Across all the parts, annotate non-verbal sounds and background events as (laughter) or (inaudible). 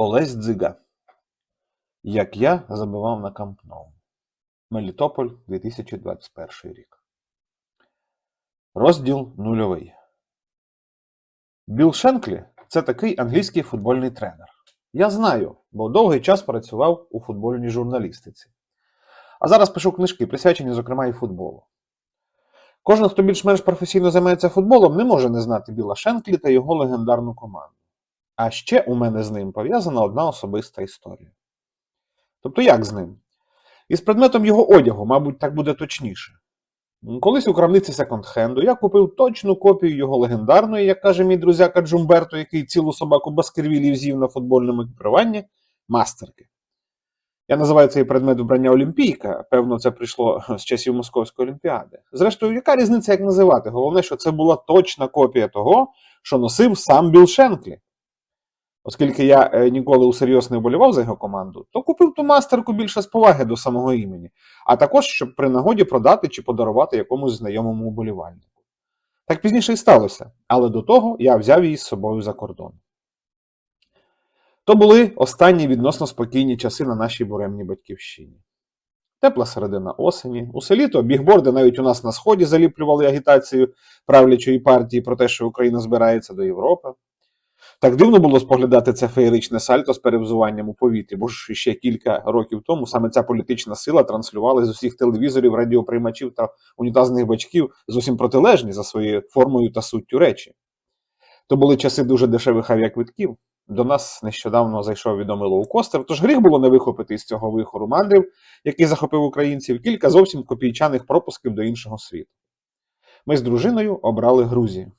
Олесь Дзига. Як я забивав на Камп Ноу. Мелітополь 2021 рік. Розділ нульовий. Білл Шенклі це такий англійський футбольний тренер. Я знаю, бо довгий час працював у футбольній журналістиці. А зараз пишу книжки, присвячені, зокрема, і футболу. Кожен, хто більш-менш професійно займається футболом, не може не знати Біла Шенклі та його легендарну команду. А ще у мене з ним пов'язана одна особиста історія. Тобто, як з ним? Із предметом його одягу, мабуть, так буде точніше. Колись у крамниці секонд-хенду я купив точну копію його легендарної, як каже мій друзяка Джумберто, який цілу собаку Баскервілів з'їв на футбольному екіпіруванні, мастерки. Я називаю цей предмет вбрання Олімпійка, певно, це прийшло з часів Московської олімпіади. Зрештою, яка різниця, як називати? Головне, що це була точна копія того, що носив сам Білл Шенклі. Оскільки я е, ніколи усерйоз не вболівав за його команду, то купив ту мастерку більше з поваги до самого імені, а також щоб при нагоді продати чи подарувати якомусь знайомому вболівальнику. Так пізніше і сталося, але до того я взяв її з собою за кордон. То були останні відносно спокійні часи на нашій буремній батьківщині. Тепла середина осені. Усе літо бігборди навіть у нас на сході заліплювали агітацію правлячої партії про те, що Україна збирається до Європи. Так дивно було споглядати це феєричне сальто з перевзуванням у повітрі, бо ж ще кілька років тому саме ця політична сила транслювала з усіх телевізорів, радіоприймачів та унітазних бачків зовсім протилежні за своєю формою та суттю речі. То були часи дуже дешевих авіаквитків. До нас нещодавно зайшов відомий лоукостер, тож гріх було не вихопити із цього вихору мандрів, який захопив українців, кілька зовсім копійчаних пропусків до іншого світу. Ми з дружиною обрали Грузію.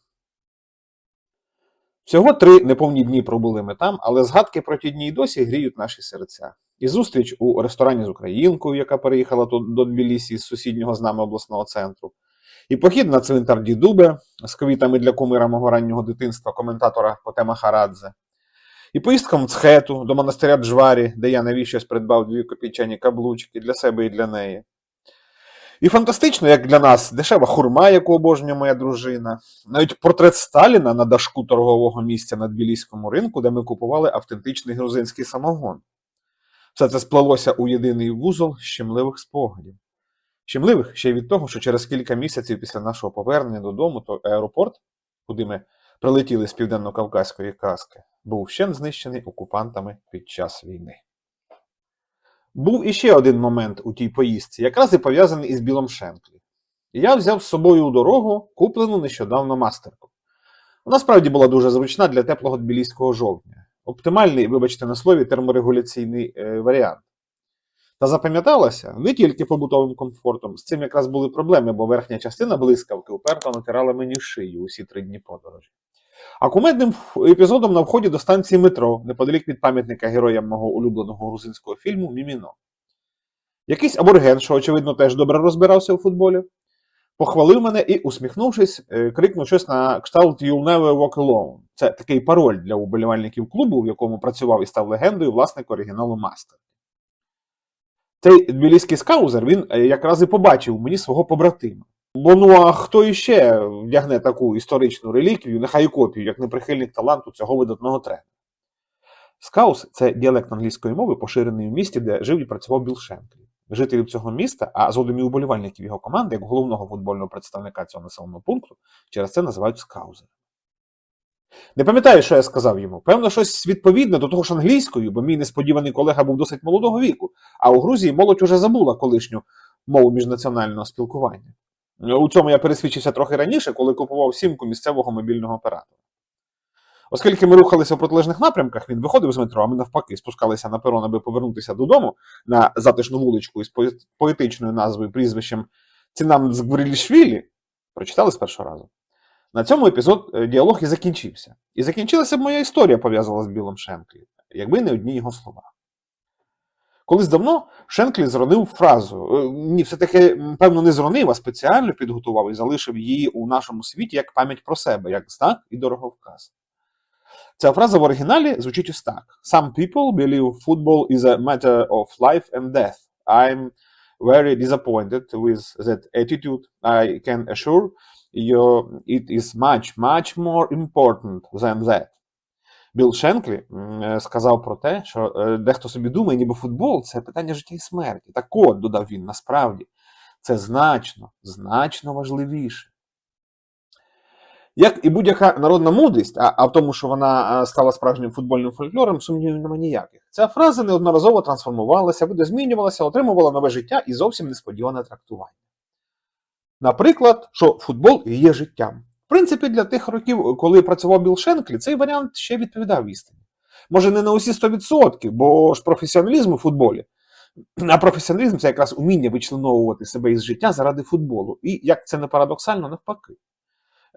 Всього три неповні дні пробули ми там, але згадки про ті дні й досі гріють наші серця. І зустріч у ресторані з українкою, яка переїхала тут до Тбілісі з сусіднього з нами обласного центру, і похід на цвинтар Дідубе з квітами для кумира мого раннього дитинства, коментатора Потема Харадзе, і поїздка в Мцхету до монастиря Джварі, де я навіщось придбав дві копійчані каблучки для себе і для неї. І фантастично, як для нас, дешева хурма, яку обожнює моя дружина, навіть портрет Сталіна на дашку торгового місця на Тбіліському ринку, де ми купували автентичний грузинський самогон. Все це сплелося у єдиний вузол щемливих спогадів. Щемливих ще й від того, що через кілька місяців після нашого повернення додому, то аеропорт, куди ми прилетіли з південно-кавказької казки, був вщент знищений окупантами під час війни. Був іще один момент у тій поїздці, якраз і пов'язаний із Білом Шенклі. Я взяв з собою у дорогу куплену нещодавно мастерку. Вона справді була дуже зручна для теплого тбіліського жовтня. Оптимальний, вибачте на слові, терморегуляційний е, варіант. Та запам'яталася не тільки побутовим комфортом, з цим якраз були проблеми, бо верхня частина блискавки уперто натирала мені шию усі три дні подорожі. А кумедним епізодом на вході до станції метро, неподалік від пам'ятника героям мого улюбленого грузинського фільму Міміно. Якийсь аборген, що, очевидно, теж добре розбирався у футболі, похвалив мене і, усміхнувшись, е, крикнув щось на кшталт You'll never walk alone. Це такий пароль для уболівальників клубу, в якому працював і став легендою власник оригіналу Мастер. Цей тбіліський скаузер він е, якраз і побачив мені свого побратима. Бо ну а хто іще вдягне таку історичну реліквію, нехай копію, як неприхильник таланту цього видатного тренера? Скаус це діалект англійської мови, поширений в місті, де жив і працював Білл Шенклі. Жителів цього міста, а згодом і уболівальників його команди, як головного футбольного представника цього населеного пункту, через це називають скаузерами. Не пам'ятаю, що я сказав йому. Певно, щось відповідне до того ж англійською, бо мій несподіваний колега був досить молодого віку, а у Грузії молодь уже забула колишню мову міжнаціонального спілкування. У цьому я пересвідчився трохи раніше, коли купував сімку місцевого мобільного оператора. Оскільки ми рухалися в протилежних напрямках, він виходив з метро, а ми навпаки спускалися на перон, аби повернутися додому на затишну вуличку із поетичною назвою прізвищем Цінам Згврілішвілі, прочитали з першого разу. На цьому епізод е, діалог і закінчився. І закінчилася б моя історія пов'язана з Білом Шенклі, якби не одні його слова. Колись давно Шенклі зронив фразу. е, Ні, все-таки, певно, не зронив, а спеціально підготував і залишив її у нашому світі як пам'ять про себе, як знак і дороговказ. Ця фраза в оригіналі звучить ось так: Some people believe football is a matter of life and death. I'm very disappointed with that attitude. I can assure you it is much, much more important than that. Білл Шенклі е, сказав про те, що е, дехто собі думає, ніби футбол це питання життя і смерті. Так от, додав він, насправді, це значно, значно важливіше. Як і будь-яка народна мудрість, а, а в тому, що вона стала справжнім футбольним фольклором, сумнівів немає ніяких. Ця фраза неодноразово трансформувалася, видозмінювалася, отримувала нове життя і зовсім несподіване трактування. Наприклад, що футбол є життям. В принципі, для тих років, коли працював Білл Шенклі, цей варіант ще відповідав істині. Може, не на усі 100%, бо ж професіоналізм у футболі. А професіоналізм це якраз уміння вичленовувати себе із життя заради футболу. І як це не парадоксально, навпаки.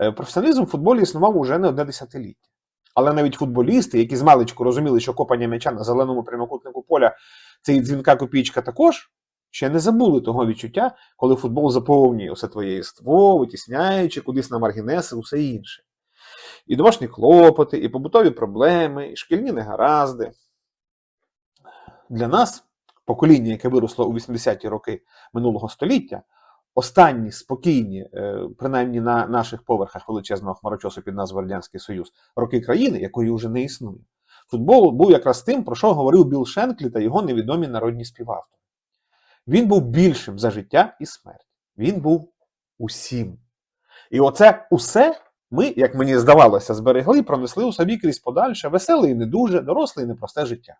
Е, Професіоналізм в футболі існував уже не одне десятиліття. Але навіть футболісти, які з маличку розуміли, що копання м'яча на зеленому прямокутнику поля це і дзвінка копійка також, ще не забули того відчуття, коли футбол заповнює усе твоє єство, витісняючи кудись на маргінеси, усе інше. І домашні клопоти, і побутові проблеми, і шкільні негаразди. Для нас, покоління, яке виросло у 80-ті роки минулого століття, останні спокійні, е, принаймні на наших поверхах величезного хмарочосу під назвою Радянський Союз, роки країни, якої вже не існує. Футбол був якраз тим, про що говорив Білл Шенклі та його невідомі народні співавтори. Він був більшим за життя і смерть. Він був усім. І оце усе ми, як мені здавалося, зберегли пронесли у собі крізь подальше, веселе і не дуже, доросле і непросте життя.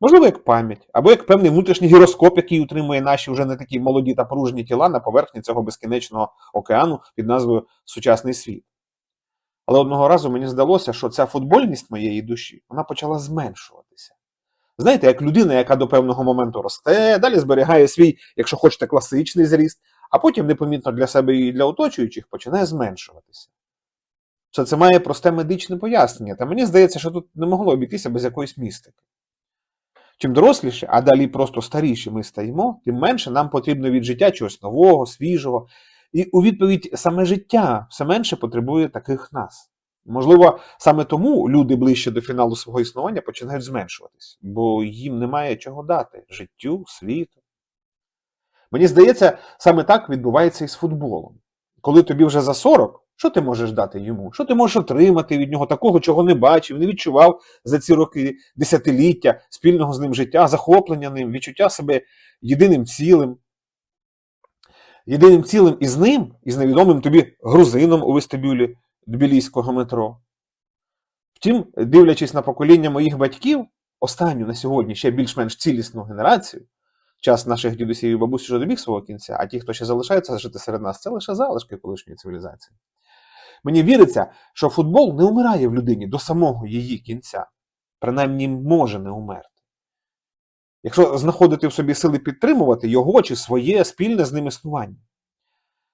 Можливо, як пам'ять, або як певний внутрішній гіроскоп, який утримує наші вже не такі молоді та пружні тіла на поверхні цього безкінечного океану під назвою Сучасний світ. Але одного разу мені здалося, що ця футбольність моєї душі вона почала зменшуватися. Знаєте, як людина, яка до певного моменту росте, далі зберігає свій, якщо хочете, класичний зріст, а потім непомітно для себе і для оточуючих починає зменшуватися. Все це має просте медичне пояснення, та мені здається, що тут не могло обійтися без якоїсь містики. Чим доросліше, а далі просто старіші ми стаємо, тим менше нам потрібно від життя чогось нового, свіжого. І у відповідь саме життя все менше потребує таких нас. Можливо, саме тому люди ближче до фіналу свого існування починають зменшуватись, бо їм немає чого дати життю, світу. Мені здається, саме так відбувається і з футболом. Коли тобі вже за 40, що ти можеш дати йому? Що ти можеш отримати від нього такого, чого не бачив, не відчував за ці роки, десятиліття спільного з ним життя, захоплення ним, відчуття себе єдиним цілим. Єдиним цілим із ним, і з невідомим тобі грузином у вестибюлі Тбіліського метро. Втім, дивлячись на покоління моїх батьків, останню на сьогодні ще більш-менш цілісну генерацію, час наших дідусів і бабусь вже добіг свого кінця, а ті, хто ще залишаються жити серед нас, це лише залишки колишньої цивілізації. Мені віриться, що футбол не умирає в людині до самого її кінця, принаймні може не умерти. Якщо знаходити в собі сили підтримувати його чи своє спільне з ним існування.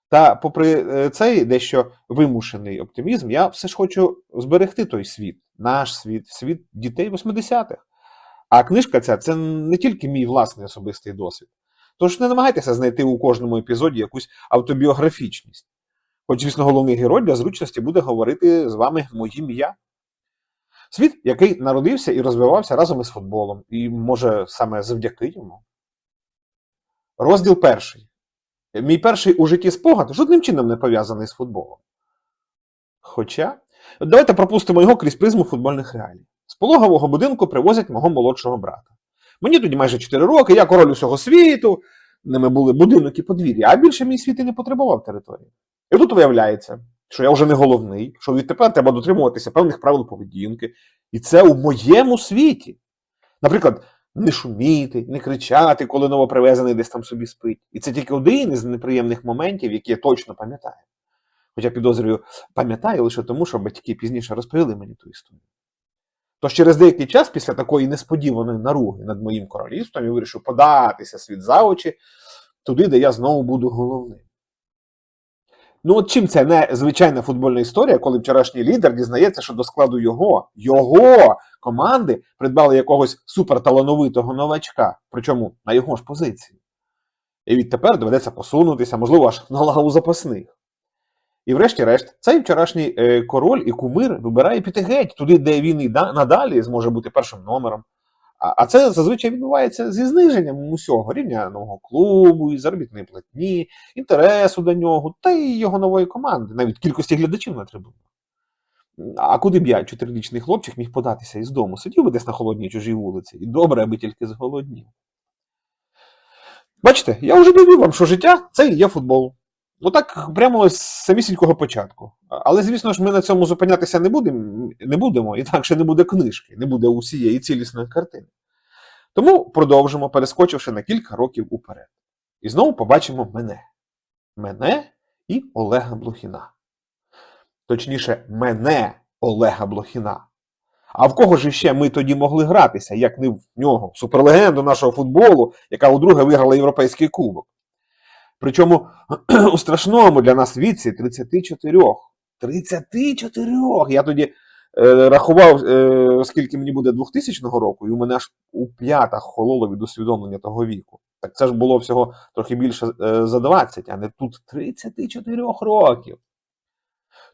Та, попри е, цей дещо вимушений оптимізм, я все ж хочу зберегти той світ, наш світ, світ дітей 80-х. А книжка ця це не тільки мій власний особистий досвід. Тож не намагайтеся знайти у кожному епізоді якусь автобіографічність. Хоч, звісно, головний герой для зручності буде говорити з вами моїм я. Світ, який народився і розвивався разом із футболом, і може саме завдяки йому. Розділ перший. Мій перший у житті спогад жодним чином не пов'язаний з футболом. Хоча, давайте пропустимо його крізь призму футбольних реалій. З пологового будинку привозять мого молодшого брата. Мені тоді майже 4 роки, я король усього світу, ними були будинок і подвір'я, а більше мій світ і не потребував території. І тут виявляється, що я вже не головний, що відтепер треба дотримуватися певних правил поведінки. І це у моєму світі. Наприклад, не шуміти, не кричати, коли новопривезений десь там собі спить. І це тільки один із неприємних моментів, які я точно пам'ятаю. Хоча підозрюю, пам'ятаю лише тому, що батьки пізніше розповіли мені ту історію. Тож через деякий час, після такої несподіваної наруги над моїм королівством, я вирішив податися світ за очі туди, де я знову буду головним. Ну, от чим це не звичайна футбольна історія, коли вчорашній лідер дізнається, що до складу його, його команди придбали якогось суперталановитого новачка, причому на його ж позиції. І відтепер доведеться посунутися, можливо, аж на лаву запасних. І врешті-решт, цей вчорашній е, король і кумир вибирає піти геть туди, де він і надалі зможе бути першим номером. А, це зазвичай відбувається зі зниженням усього рівня нового клубу, і заробітної платні, інтересу до нього, та й його нової команди, навіть кількості глядачів на трибунах. А куди б я, чотирирічний хлопчик, міг податися із дому? Сидів би десь на холодній чужій вулиці, і добре, аби тільки зголоднів. Бачите, я вже довів вам, що життя це і є футбол. Ну так, прямо з самісінького початку. Але, звісно ж, ми на цьому зупинятися не будемо, не будемо, інакше не буде книжки, не буде усієї цілісної картини. Тому продовжимо, перескочивши на кілька років уперед. І знову побачимо мене. Мене і Олега Блохіна. Точніше, мене Олега Блохіна. А в кого ж іще ми тоді могли гратися, як не в нього, суперлегенду нашого футболу, яка удруге виграла європейський кубок. Причому (clears throat) у страшному для нас віці 34. 34! Я тоді е, рахував, е, скільки мені буде 2000 року, і у мене аж у п'ятах хололо від усвідомлення того віку. Так це ж було всього трохи більше е, за 20, а не тут 34 років.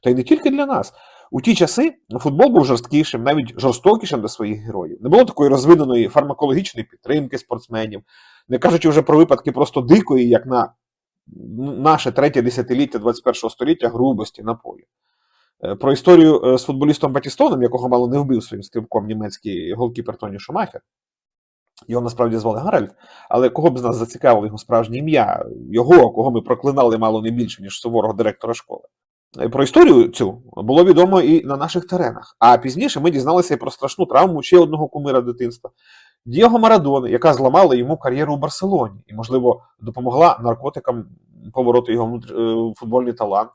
Та й не тільки для нас. У ті часи футбол був жорсткішим, навіть жорстокішим для своїх героїв. Не було такої розвиненої фармакологічної підтримки спортсменів, не кажучи вже про випадки просто дикої, як на наше третє десятиліття 21-го століття грубості на полі. Е, Про історію е, з футболістом Батістоном, якого мало не вбив своїм стрибком німецький голкіпер Тоні Шумахер. Його насправді звали Гаральд, але кого б з нас зацікавило його справжнє ім'я, його, кого ми проклинали мало не більше, ніж суворого директора школи. Е, Про історію цю було відомо і на наших теренах. А пізніше ми дізналися і про страшну травму ще одного кумира дитинства Дієго Марадони, яка зламала йому кар'єру у Барселоні і, можливо, допомогла наркотикам повороти його внутр... е, футбольний талант.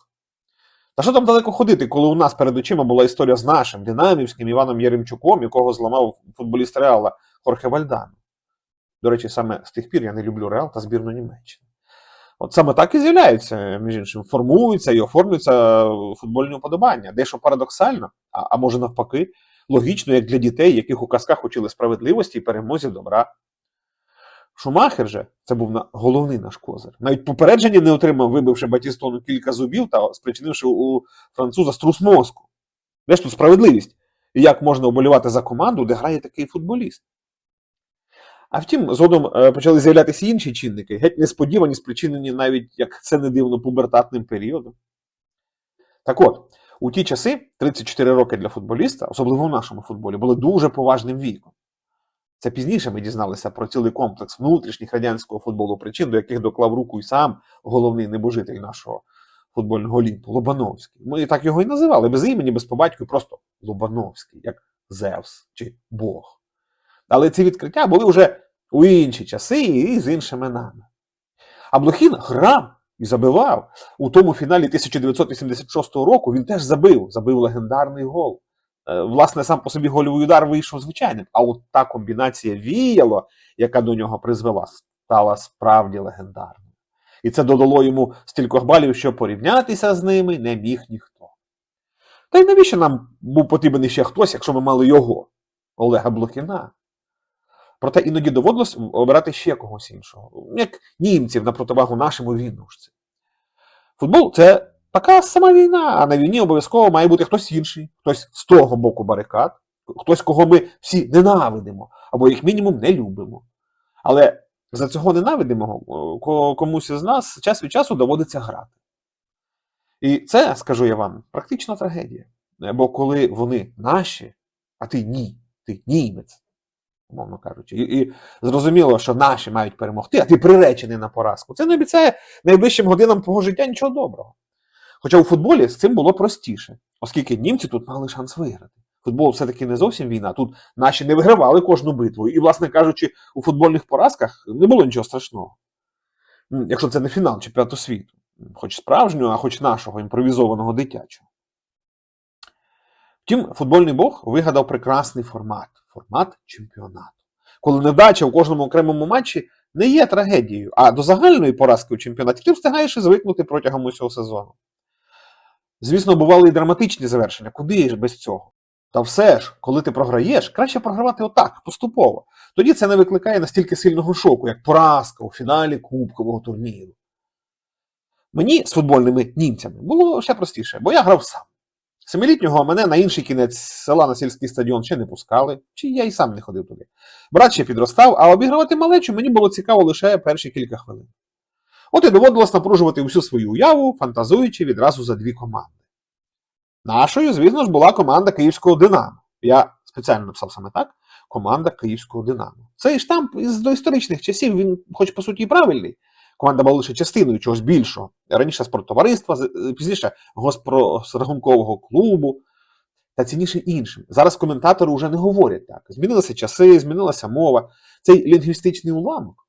Та що там далеко ходити, коли у нас перед очима була історія з нашим динамівським Іваном Яремчуком, якого зламав футболіст Реала Хорхе Вальдано. До речі, саме з тих пір я не люблю Реал та збірну Німеччини. От саме так і з'являються, між іншим, формуються і оформлюються футбольні уподобання. Дещо парадоксально, а, а може навпаки, логічно, як для дітей, яких у казках учили справедливості і перемозі добра. Шумахер же, це був на, головний наш козир. Навіть попередження не отримав, вибивши Батістону кілька зубів та спричинивши у француза струс мозку. Де ж тут справедливість? І як можна оболювати за команду, де грає такий футболіст? А втім, згодом е, почали з'являтися інші чинники, геть несподівані, спричинені навіть, як це не дивно, пубертатним періодом. Так от, у ті часи 34 роки для футболіста, особливо в нашому футболі, були дуже поважним віком. Це пізніше ми дізналися про цілий комплекс внутрішніх радянського футболу причин, до яких доклав руку і сам головний небожитель нашого футбольного олімпу Лобановський. Ми так його і називали без імені, без побатьку, просто Лобановський, як Зевс чи Бог. Але ці відкриття були вже у інші часи і з іншими нами. А Блохін грав і забивав. У тому фіналі 1986 року він теж забив, забив легендарний гол. Е, Власне, сам по собі гольовий удар вийшов звичайним, а от та комбінація віяло, яка до нього призвела, стала справді легендарною. І це додало йому стількох балів, що порівнятися з ними не міг ніхто. Та й навіщо нам був потрібен іще хтось, якщо ми мали його, Олега Блохіна? Проте іноді доводилось обирати ще когось іншого, як німців на противагу нашому війнушці. Футбол це така сама війна, а на війні обов'язково має бути хтось інший, хтось з того боку барикад, хтось, кого ми всі ненавидимо, або як мінімум не любимо. Але за цього ненавидимого комусь із нас час від часу доводиться грати. І це, скажу я вам, практична трагедія. Бо коли вони наші, а ти ні, ти німець, умовно кажучи, і, і зрозуміло, що наші мають перемогти, а ти приречений на поразку. Це не обіцяє найближчим годинам твого життя нічого доброго. Хоча у футболі з цим було простіше, оскільки німці тут мали шанс виграти. Футбол все-таки не зовсім війна. Тут наші не вигравали кожну битву. І, власне кажучи, у футбольних поразках не було нічого страшного. Якщо це не фінал чемпіонату світу, хоч справжнього, а хоч нашого імпровізованого дитячого. Втім, футбольний бог вигадав прекрасний формат формат чемпіонату. Коли невдача у кожному окремому матчі не є трагедією, а до загальної поразки у чемпіонаті ти встигаєш і звикнути протягом усього сезону. Звісно, бували і драматичні завершення, куди ж без цього? Та все ж, коли ти програєш, краще програвати отак, поступово. Тоді це не викликає настільки сильного шоку, як поразка у фіналі кубкового турніру. Мені з футбольними німцями було ще простіше, бо я грав сам. Семилітнього мене на інший кінець села на сільський стадіон ще не пускали, чи я й сам не ходив туди. Брат ще підростав, а обігравати малечу мені було цікаво лише перші кілька хвилин. От і доводилось напружувати усю свою уяву, фантазуючи відразу за дві команди. Нашою, звісно ж, була команда Київського Динамо. Я спеціально написав саме так: команда Київського Динамо. Цей штамп із доісторичних часів, він, хоч по суті, і правильний. Команда була лише частиною чогось більшого. Раніше спорттовариства, пізніше госпрорахункового клубу, та цінніше іншим. Зараз коментатори вже не говорять так. Змінилися часи, змінилася мова. Цей лінгвістичний уламок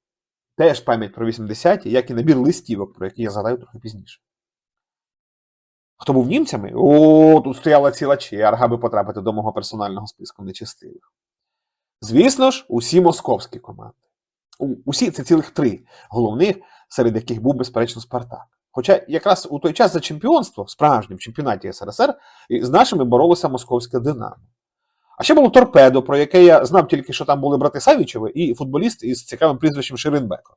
теж пам'ять про 80-ті, як і набір листівок, про які я згадаю трохи пізніше. Хто був німцями? О, тут стояла ціла черга, аби потрапити до мого персонального списку нечестивих. Звісно ж, усі московські команди. Усі це цілих три головних, серед яких був, безперечно, Спартак. Хоча якраз у той час за чемпіонство, справжнє в чемпіонаті СРСР, з нашими боролося московське Динамо. А ще було торпедо, про яке я знав тільки, що там були брати Савічеви і футболіст із цікавим прізвищем Ширинбеко.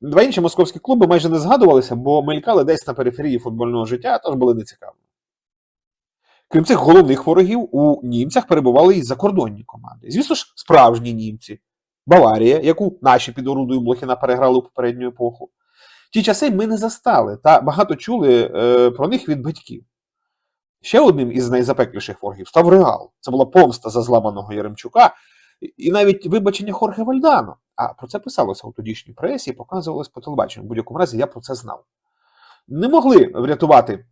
Два інші московські клуби майже не згадувалися, бо мелькали десь на периферії футбольного життя, тож були нецікавими. Крім цих головних ворогів, у німцях перебували і закордонні команди. Звісно ж, справжні німці. Баварія, яку наші під орудою Блохіна переграли у попередню епоху. Ті часи ми не застали та багато чули е, про них від батьків. Ще одним із найзапекліших ворогів став Реал. Це була помста за зламаного Яремчука і- навіть вибачення Хорхе Вальдано. А про це писалося у тодішній пресі показувалось по телебаченню. В будь-якому разі я про це знав. Не могли врятувати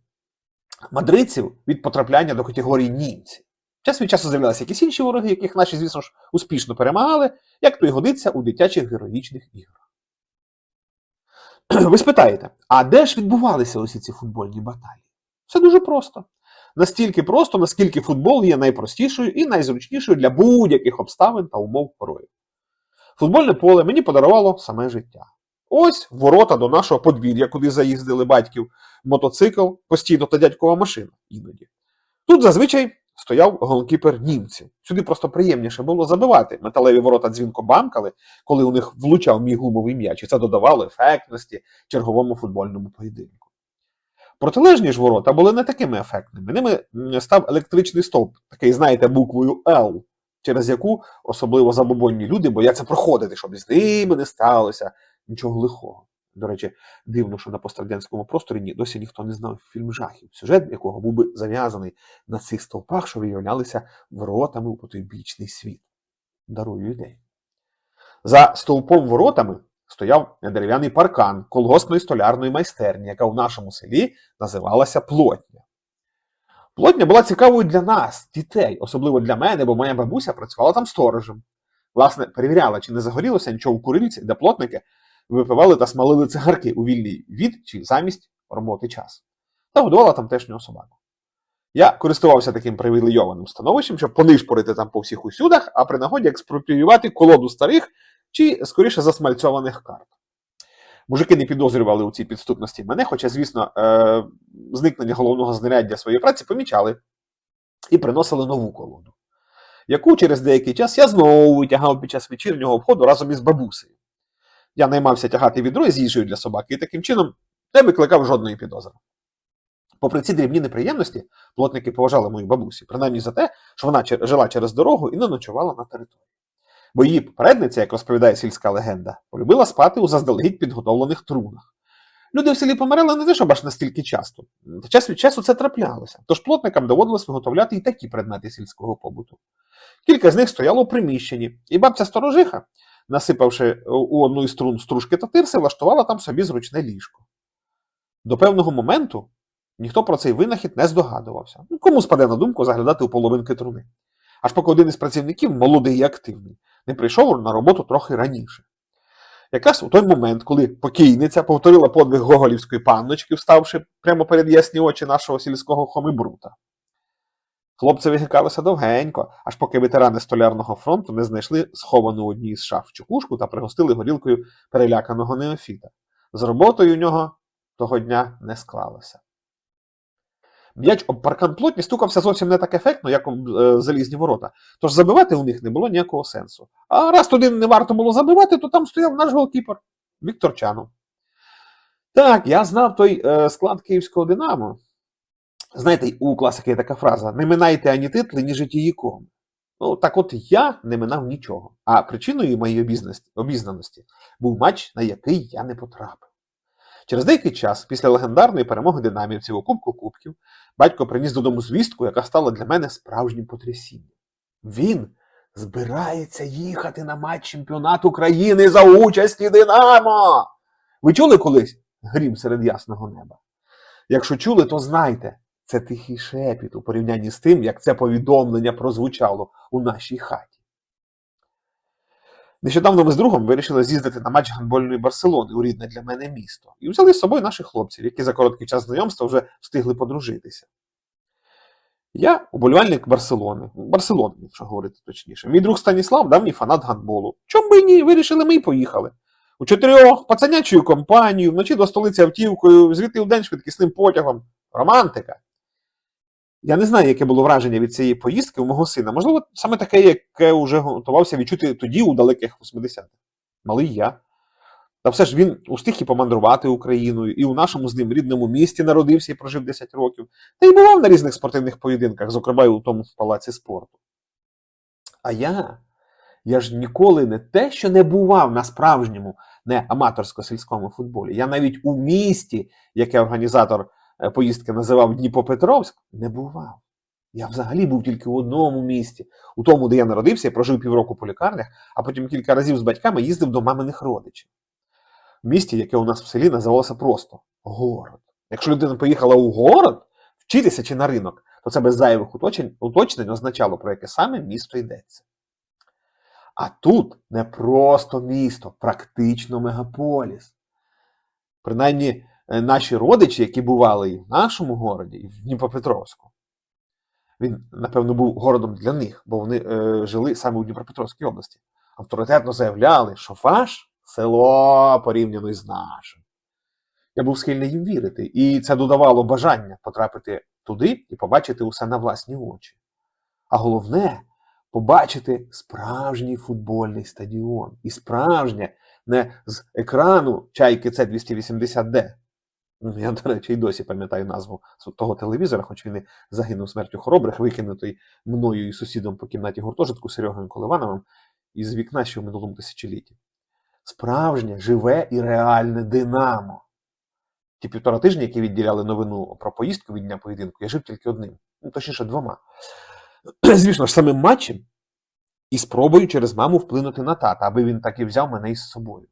мадридців від потрапляння до категорії німці. Час від часу з'являлися якісь інші вороги, яких наші, звісно ж, успішно перемагали, як то й годиться у дитячих героїчних іграх. (clears throat) Ви спитаєте, а де ж відбувалися усі ці футбольні баталії? Все дуже просто. Настільки просто, наскільки футбол є найпростішою і найзручнішою для будь-яких обставин та умов порою. Футбольне поле мені подарувало саме життя. Ось ворота до нашого подвір'я, куди заїздили батьків, мотоцикл, постійно та дядькова машина іноді. Тут зазвичай стояв голкіпер німців. Сюди просто приємніше було забивати. Металеві ворота дзвінко бамкали, коли у них влучав мій гумовий м'яч, і це додавало ефектності черговому футбольному поєдинку. Протилежні ж ворота були не такими ефектними. Ними став електричний стовп, такий, знаєте, буквою L, через яку особливо забобонні люди бояться проходити, щоб з ними не сталося нічого лихого. До речі, дивно, що на пострадянському просторі ні- досі ніхто не знав фільм жахів, сюжет якого був би зав'язаний на цих стовпах, що виявлялися воротами у потойбічний світ. Дарую ідею. За стовпом воротами стояв дерев'яний паркан колгоспної столярної майстерні, яка в нашому селі називалася Плотня. Плотня була цікавою для нас, дітей, особливо для мене, бо моя бабуся працювала там сторожем. Власне, перевіряла, чи не загорілося нічого у курильці, де плотники випивали та смалили цигарки у вільний від чи замість роботи час. Та годувала тамтешнього собаку. Я користувався таким привілейованим становищем, щоб понишпорити там по всіх усюдах, а при нагоді експропріювати колоду старих чи, скоріше, засмальцьованих карт. Мужики не підозрювали у цій підступності мене, хоча, звісно, е- зникнення головного знаряддя своєї праці помічали і приносили нову колоду, яку через деякий час я знову витягав під час вечірнього обходу разом із бабусею. Я наймався тягати відро з їжею для собаки і таким чином не викликав жодної підозри. Попри ці дрібні неприємності, плотники поважали мою бабусю, принаймні за те, що вона жила через дорогу і не ночувала на території. Бо її попередниця, як розповідає сільська легенда, полюбила спати у заздалегідь підготовлених трунах. Люди в селі помирали не те, щоб аж настільки часто. Час від часу це траплялося, тож плотникам доводилось виготовляти і такі предмети сільського побуту. Кілька з них стояло у приміщенні, і бабця сторожиха, насипавши у одну із струн стружки та тирси, влаштувала там собі зручне ліжко. До певного моменту ніхто про цей винахід не здогадувався. Ну, Кому спаде на думку заглядати у половинки труни? Аж поки один із працівників, молодий і активний, не прийшов на роботу трохи раніше. Якраз у той момент, коли покійниця повторила подвиг гоголівської панночки, вставши прямо перед ясні очі нашого сільського хомибрута. Хлопці вигикалися довгенько, аж поки ветерани столярного фронту не знайшли сховану у одній з шаф чукушку та пригостили горілкою переляканого неофіта. З роботою у нього того дня не склалося. М'яч об паркан плотні стукався зовсім не так ефектно, як об е, залізні ворота, тож забивати у них не було ніякого сенсу. А раз туди не варто було забивати, то там стояв наш голкіпер Віктор Чанов. Так, я знав той е, склад київського Динамо. Знаєте, у класики є така фраза: не минайте ані титли, ні кому. Ну, так от я не минав нічого. А причиною моєї обізнаності був матч, на який я не потрапив. Через деякий час, після легендарної перемоги динамівців у Кубку Кубків, батько приніс додому звістку, яка стала для мене справжнім потрясінням. Він збирається їхати на матч чемпіонату країни за участі Динамо. Ви чули колись грім серед ясного неба? Якщо чули, то знайте, це тихий шепіт у порівнянні з тим, як це повідомлення прозвучало у нашій хаті. Нещодавно ми з другом вирішили з'їздити на матч гандбольної Барселони у рідне для мене місто і взяли з собою наших хлопців, які за короткий час знайомства вже встигли подружитися. Я уболівальник Барселони, Барселони, якщо говорити точніше. Мій друг Станіслав давній фанат гандболу. Чом би ні, вирішили ми й поїхали. У чотирьох пацанячою компанією, вночі до столиці автівкою, звідти в день швидкісним потягом. Романтика. Я не знаю, яке було враження від цієї поїздки у мого сина. Можливо, саме таке, яке вже готувався відчути тоді у далеких 80-х. Малий я. Та все ж він устиг і помандрувати Україною, і у нашому з ним рідному місті народився і прожив 10 років, та й бував на різних спортивних поєдинках, зокрема і у тому в палаці спорту. А я, я ж ніколи не те, що не бував на справжньому, не аматорсько-сільському футболі. Я навіть у місті, яке організатор поїздки називав Дніпропетровськ, не бував. Я взагалі був тільки у одному місті, у тому, де я народився, прожив півроку по лікарнях, а потім кілька разів з батьками їздив до маминих родичів. В місті, яке у нас в селі називалося просто город. Якщо людина поїхала у город вчитися чи на ринок, то це без зайвих уточнень, уточнень означало, про яке саме місто йдеться. А тут не просто місто, практично мегаполіс. Принаймні, е, наші родичі, які бували і в нашому городі, і в Дніпропетровську. Він, напевно, був городом для них, бо вони е, жили саме у Дніпропетровській області. Авторитетно заявляли, що Фаш село порівняно із нашим. Я був схильний їм вірити, і це додавало бажання потрапити туди і побачити усе на власні очі. А головне побачити справжній футбольний стадіон. І справжнє не з екрану чайки С 280 д Ну, Я, до речі, і досі пам'ятаю назву того телевізора, хоч він і загинув смертю хоробрих, викинутий мною і сусідом по кімнаті гуртожитку Серегою Коливановим із вікна ще в минулому тисячолітті. Справжнє, живе і реальне Динамо. Ті півтора тижні, які відділяли новину про поїздку від дня поєдинку, я жив тільки одним, ну точніше двома. (clears throat) Звісно ж, самим матчем і спробою через маму вплинути на тата, аби він так і взяв мене із собою.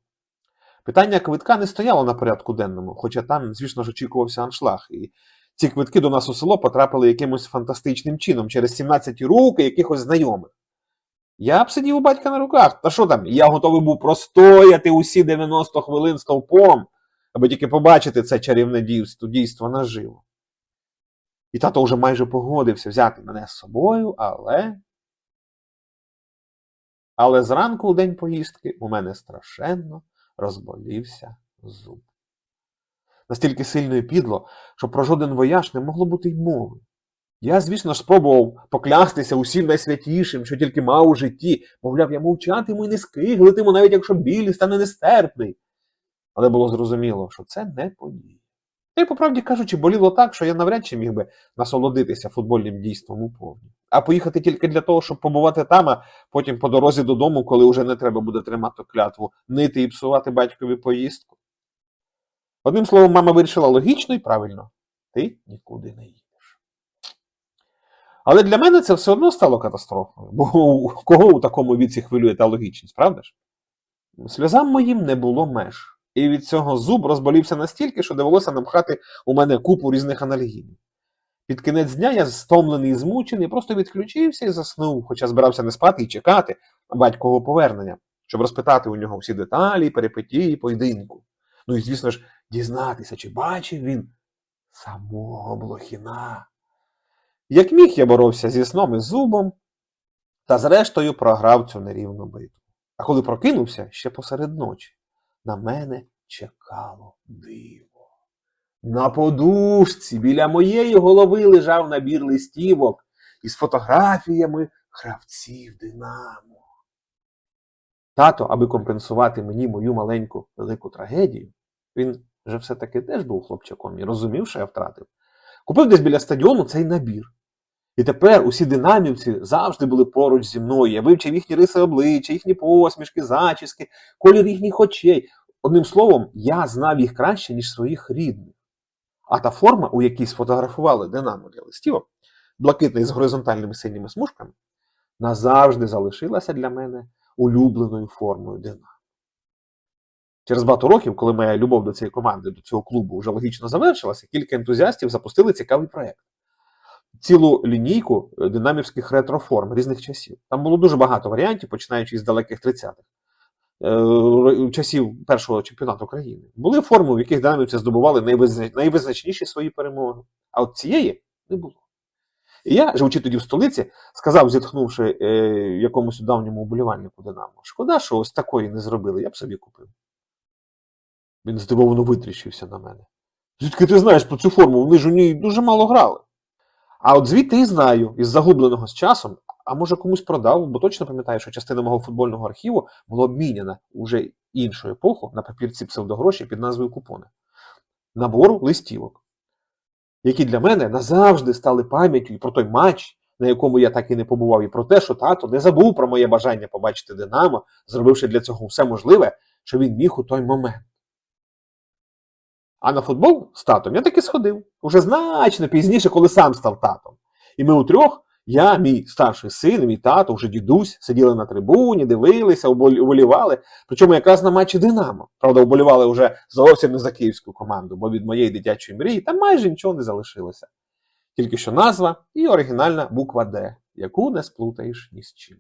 Питання квитка не стояло на порядку денному, хоча там, звісно ж, очікувався аншлаг. І ці квитки до нас у село потрапили якимось фантастичним чином через 17 руки якихось знайомих. Я б сидів у батька на руках. Та що там? Я готовий був простояти усі 90 хвилин стовпом, аби тільки побачити це чарівне дійство, дійство наживо. І тато вже майже погодився взяти мене з собою, але. Але зранку у день поїздки у мене страшенно розболівся зуб. Настільки сильно і підло, що про жоден вояж не могло бути й мови. Я, звісно ж, спробував поклястися усім найсвятішим, що тільки мав у житті, мовляв, я мовчатиму і не скиглитиму, навіть якщо білі стане нестерпний. Але було зрозуміло, що це не подія. Та й, по правді кажучи, боліло так, що я навряд чи міг би насолодитися футбольним дійством у повні. А поїхати тільки для того, щоб побувати там, а потім по дорозі додому, коли вже не треба буде тримати клятву, нити і псувати батькові поїздку. Одним словом, мама вирішила логічно і правильно ти нікуди не їдеш. Але для мене це все одно стало катастрофою, бо кого у такому віці хвилює та логічність, правда ж? Сльозам моїм не було меж. І від цього зуб розболівся настільки, що довелося напхати у мене купу різних анальгінів. Під кінець дня я стомлений і змучений, просто відключився і заснув, хоча збирався не спати і чекати батькового повернення, щоб розпитати у нього всі деталі, перипетії, поєдинку. Ну і, звісно ж, дізнатися, чи бачив він самого Блохіна. Як міг я боровся зі сном і зубом, та зрештою програв цю нерівну битву. А коли прокинувся ще посеред ночі, на мене чекало диво. На подушці біля моєї голови лежав набір листівок із фотографіями гравців Динамо. Тато, аби компенсувати мені мою маленьку велику трагедію, він вже все-таки теж був хлопчаком і розумів, що я втратив. Купив десь біля стадіону цей набір. І тепер усі динамівці завжди були поруч зі мною. Я вивчив їхні риси обличчя, їхні посмішки, зачіски, колір їхніх очей. Одним словом, я знав їх краще, ніж своїх рідних. А та форма, у якій сфотографували Динамо для листівок, блакитний з горизонтальними синіми смужками, назавжди залишилася для мене улюбленою формою Динамо. Через багато років, коли моя любов до цієї команди, до цього клубу вже логічно завершилася, кілька ентузіастів запустили цікавий проєкт. Цілу лінійку е, динамівських ретроформ різних часів. Там було дуже багато варіантів, починаючи з далеких 30-х, е, часів першого чемпіонату країни. Були форми, в яких динамівці здобували найвизначніші свої перемоги. А от цієї не було. І я, живучи тоді в столиці, сказав, зітхнувши е, якомусь давньому уболівальнику Динамо, шкода, що ось такої не зробили, я б собі купив. Він здивовано витріщився на мене. Звідки ти знаєш про цю форму? Вони ж у ній дуже мало грали. А от звідти і знаю, із загубленого з часом, а може комусь продав, бо точно пам'ятаю, що частина мого футбольного архіву була обміняна уже іншу епоху на папірці псевдогроші під назвою купони. Набору листівок, які для мене назавжди стали пам'яттю і про той матч, на якому я так і не побував, і про те, що тато не забув про моє бажання побачити Динамо, зробивши для цього все можливе, що він міг у той момент. А на футбол з татом я таки сходив. Уже значно пізніше, коли сам став татом. І ми утрьох, я, мій старший син, мій тато, вже дідусь, сиділи на трибуні, дивилися, вболівали. Причому якраз на матчі Динамо. Правда, вболівали вже зовсім не за київську команду, бо від моєї дитячої мрії там майже нічого не залишилося. Тільки що назва і оригінальна буква Д, яку не сплутаєш ні з чим.